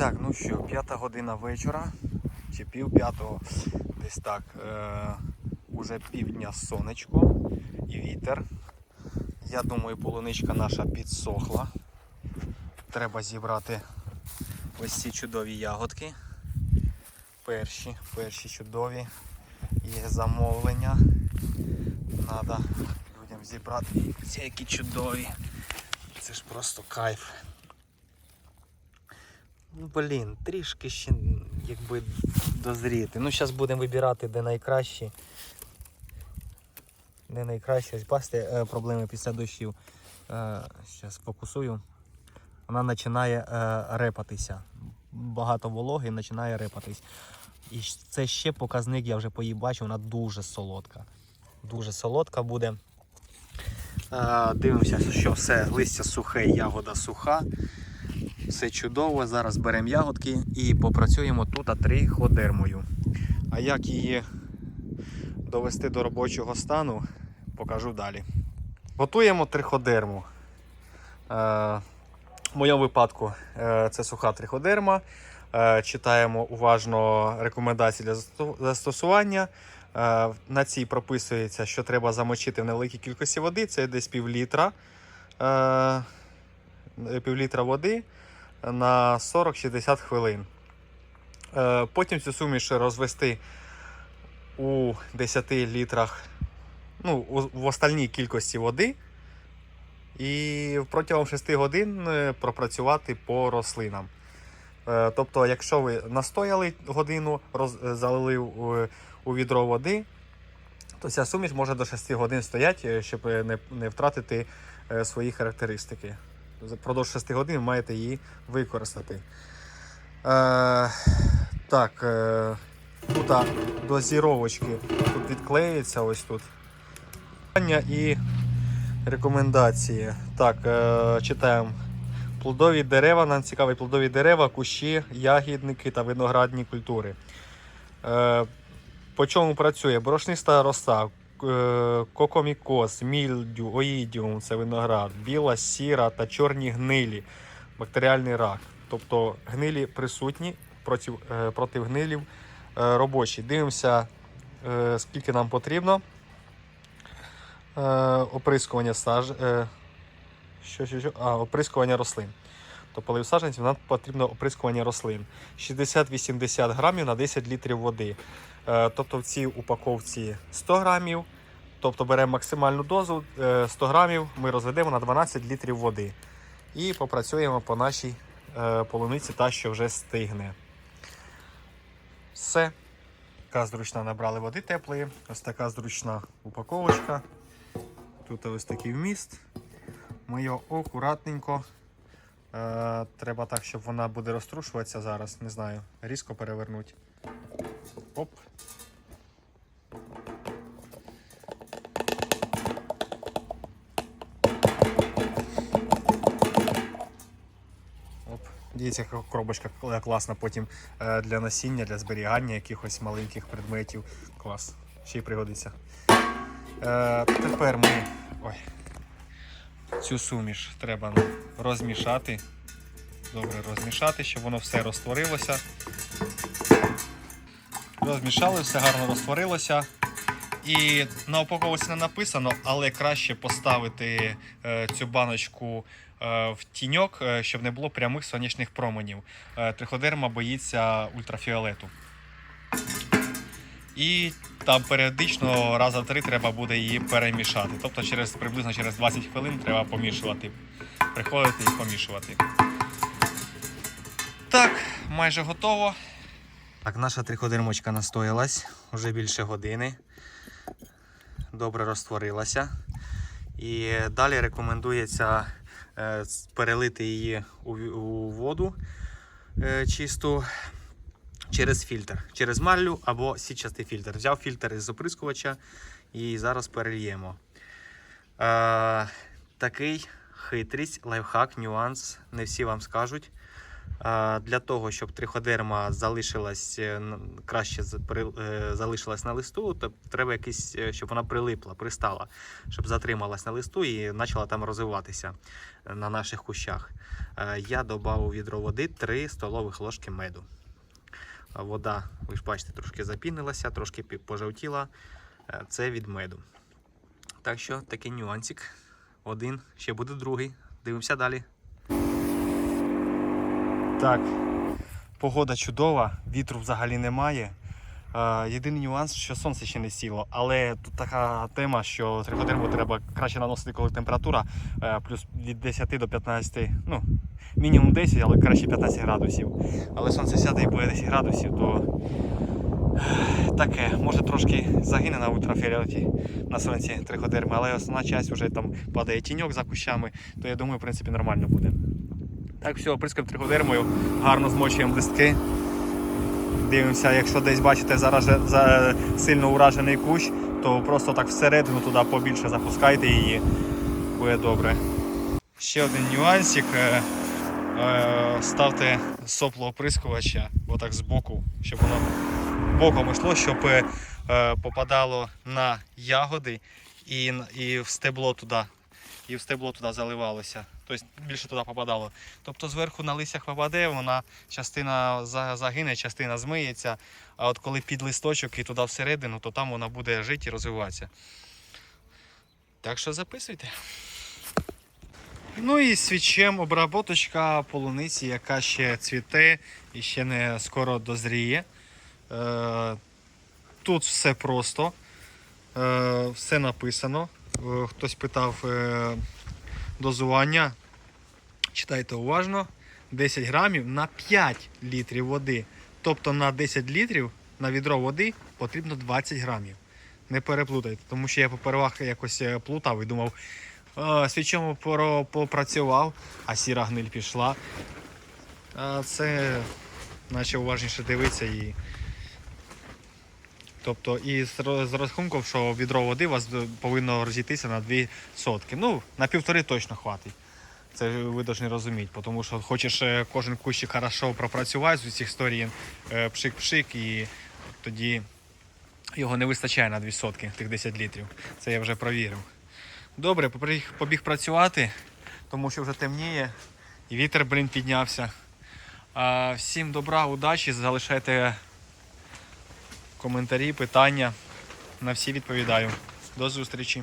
Так, ну що, п'ята година вечора, чи пів п'ятого, десь так. Е, уже півдня сонечко і вітер. Я думаю, полуничка наша підсохла. Треба зібрати ось ці чудові ягодки. Перші, перші чудові. Є замовлення. Треба людям зібрати. Ці які чудові. Це ж просто кайф. Блін, трішки ще якби дозріти. Ну, зараз будемо вибирати, де найкращі. Де найкраще. Бачите, е, проблеми після дощів. Зараз фокусую. Вона починає е, репатися. Багато вологи починає репатись. І це ще показник, я вже по їй бачу, вона дуже солодка. Дуже солодка буде. Е, Дивимося, що все, листя сухе, ягода суха. Все чудово. Зараз беремо ягодки і попрацюємо тут триходермою. А як її довести до робочого стану, покажу далі. Готуємо триходерму. Е, в моєму випадку е, це суха триходерма. Е, читаємо уважно рекомендації для застосування. На цій прописується, що треба замочити в невеликій кількості води, це десь пів літра. Пів літра води на 40-60 хвилин. Е, Потім цю суміш розвести у 10 літрах, ну, в остальній кількості води. І протягом 6 годин е, пропрацювати по рослинам. Е, Тобто, якщо ви настояли годину, роз, залили у, у відро води, то ця суміш може до 6 годин стояти, щоб не, не втратити свої характеристики. Впродовж 6 годин ви маєте її використати. Е, так, е, тут дозіровочки тут відклеюється ось тут. І рекомендації. Так, е, читаємо. Плодові дерева, нам цікаві плодові дерева, кущі, ягідники та виноградні культури. Е, по чому працює? Борошниста роса, е, кокомікоз, мільдю, оїдіум це виноград, біла, сіра та чорні гнилі, бактеріальний рак. Тобто гнилі присутні проти, е, проти гнилів е, робочі. Дивимося, е, скільки нам потрібно. Е, оприскування саж... е, що, що, що? А, оприскування рослин. То полив саджанців нам потрібно оприскування рослин. 60-80 грамів на 10 літрів води. Е, Тобто в цій упаковці 100 грамів. Тобто беремо максимальну дозу е, 100 грамів, ми розведемо на 12 літрів води. І попрацюємо по нашій е, полуниці, та що вже стигне. Все. Така зручна набрали води теплої. Ось така зручна упаковочка. Тут ось такий вміст. Ми його акуратненько. Е, треба так, щоб вона буде розтрушуватися зараз. Не знаю, різко перевернути. Оп. Оп. Дивіться, яка коробочка класна потім е, для насіння, для зберігання якихось маленьких предметів. Клас. Ще й пригодиться. Е, тепер ми. Ой. Цю суміш треба розмішати. Добре розмішати, щоб воно все розтворилося. Розмішали, все гарно розтворилося. І на упаковці не написано, але краще поставити е, цю баночку е, в тіньок, е, щоб не було прямих сонячних променів. Триходерма боїться ультрафіолету. І там періодично раз за три треба буде її перемішати. Тобто через приблизно через 20 хвилин треба помішувати. Приходити і помішувати. Так, майже готово. Так, наша триходермочка настоялась вже більше години. Добре розтворилася. І далі рекомендується е, перелити її у, воду е, чисту через фільтр, через марлю або сітчастий фільтр. Взяв фільтр із оприскувача і зараз перельємо. Е, такий хитрість, лайфхак, нюанс. Не всі вам скажуть. А, Для того, щоб триходерма залишилась е, краще е, залишилась на листу, то треба якийсь, е, щоб вона прилипла, пристала, щоб затрималась на листу і почала там розвиватися е, на наших кущах. Е, Я додав у відро води 3 столових ложки меду. Вода, ви ж бачите, трошки запінилася, трошки пожовтіла. Е, Це від меду. Так що такий нюансик. Один, ще буде другий. Дивимося далі. Так, погода чудова, вітру взагалі немає. Е, єдиний нюанс, що сонце ще не сіло, але тут така тема, що триходерму треба краще наносити, коли температура е, плюс від 10 до 15, ну, мінімум 10, але краще 15 градусів. Але сонце сяде і буде 10 градусів, то е, таке, може трошки загине на ультрафіолеті на сонці триходерми, але основна часть вже там падає тіньок за кущами, то я думаю, в принципі, нормально буде. Так, все, оприскаємо триходермою, гарно змочуємо листки. Дивимося, якщо десь бачите зараз за сильно уражений кущ, то просто так всередину туди побільше запускайте її. Буде добре. Ще один нюансик. Е, Ставте сопло оприскувача отак збоку, щоб воно боком йшло, щоб е, попадало на ягоди і, і в стебло туди. І в стебло туди заливалося. Тобто більше туди попадало. Тобто зверху на листях попаде, вона частина загине, частина змиється. А от коли під листочок і туди всередину, то там вона буде жити і розвиватися. Так що записуйте. Ну і свічем обработочка полуниці, яка ще цвіте і ще не скоро дозріє. Е, Тут все просто, е, все написано. Е, Хтось питав дозування. Читайте уважно. 10 грамів на 5 літрів води. Тобто на 10 літрів на відро води потрібно 20 грамів. Не переплутайте, тому що я попервах якось плутав і думав, «Е, свічому попрацював, а сіра гниль пішла. А це наче уважніше дивитися і. Тобто, і з ро- розрахунком, що відро води у вас повинно розійтися на 2 сотки. Ну, на півтори точно хватить. Це ви повинні розуміти, тому що хочеш е, кожен кущик хорошо пропрацювати з усіх сторін, е, пшик-пшик, і тоді його не вистачає на 2 сотки, тих 10 літрів. Це я вже провірив. Добре, побіг, працювати, тому що вже темніє, і вітер, блін, піднявся. Всім добра, удачі, залишайте коментарі, питання. На всі відповідаю. До зустрічі!